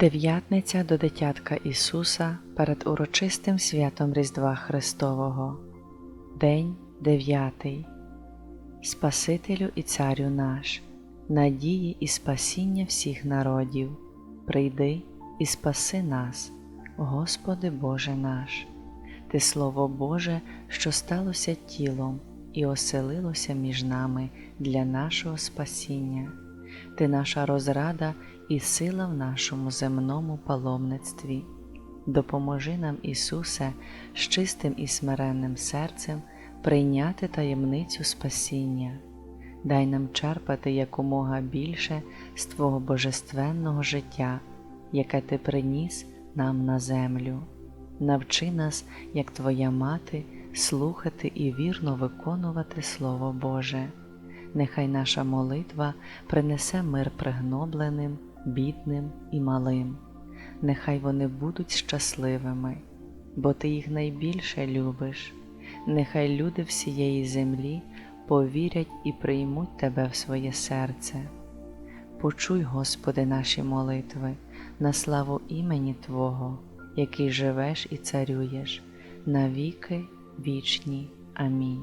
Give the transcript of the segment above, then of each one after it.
Дев'ятниця до дитятка Ісуса перед урочистим святом Різдва Христового. День дев'ятий. Спасителю і Царю наш, надії і спасіння всіх народів, прийди і спаси нас, Господи Боже наш, Ти Слово Боже, що сталося тілом і оселилося між нами для нашого спасіння. Ти наша розрада і сила в нашому земному паломництві. Допоможи нам, Ісусе, з чистим і смиренним серцем прийняти таємницю спасіння. Дай нам черпати якомога більше з Твого божественного життя, яке Ти приніс нам на землю. Навчи нас, як Твоя мати, слухати і вірно виконувати Слово Боже. Нехай наша молитва принесе мир пригнобленим, бідним і малим. Нехай вони будуть щасливими, бо Ти їх найбільше любиш. Нехай люди всієї землі повірять і приймуть Тебе в своє серце. Почуй, Господи, наші молитви на славу імені Твого, який живеш і царюєш, навіки вічні. Амінь.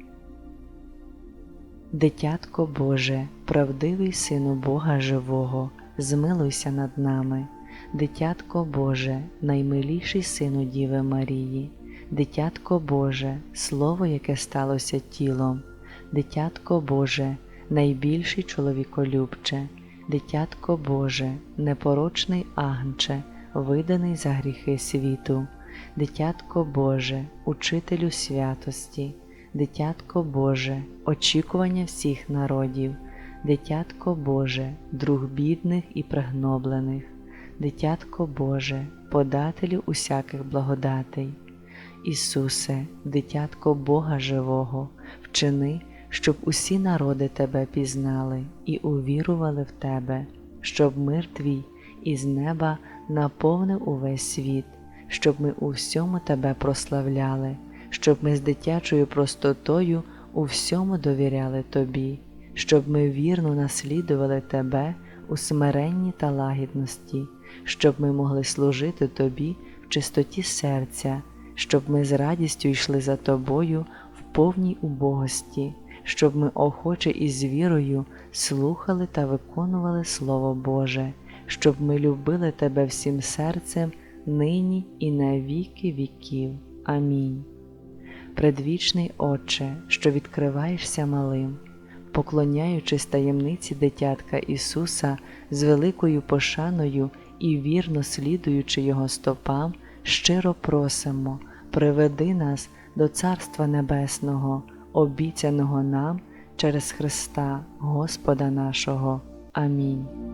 Дитятко Боже, правдивий Сину Бога Живого, змилуйся над нами, Дитятко Боже, наймиліший Сину Діви Марії, Дитятко Боже, Слово, яке сталося тілом, Дитятко Боже, найбільший чоловіколюбче, Дитятко Боже, непорочний агнче, виданий за гріхи світу, Дитятко Боже, Учителю святості. Дитятко Боже, очікування всіх народів, Дитятко Боже, друг бідних і пригноблених, Дитятко Боже, подателю усяких благодатей. Ісусе, дитятко Бога Живого, вчини, щоб усі народи Тебе пізнали і увірували в Тебе, щоб мир Твій із неба наповнив увесь світ, щоб ми у всьому Тебе прославляли щоб ми з дитячою простотою у всьому довіряли Тобі, щоб ми вірно наслідували Тебе у смиренні та лагідності, щоб ми могли служити Тобі в чистоті серця, щоб ми з радістю йшли за Тобою в повній убогості, щоб ми охоче і з вірою слухали та виконували Слово Боже, щоб ми любили Тебе всім серцем нині і на віки віків. Амінь предвічний Отче, що відкриваєшся малим, поклоняючись таємниці дитятка Ісуса з великою пошаною і вірно слідуючи Його стопам, щиро просимо, приведи нас до Царства Небесного, обіцяного нам через Христа Господа нашого. Амінь.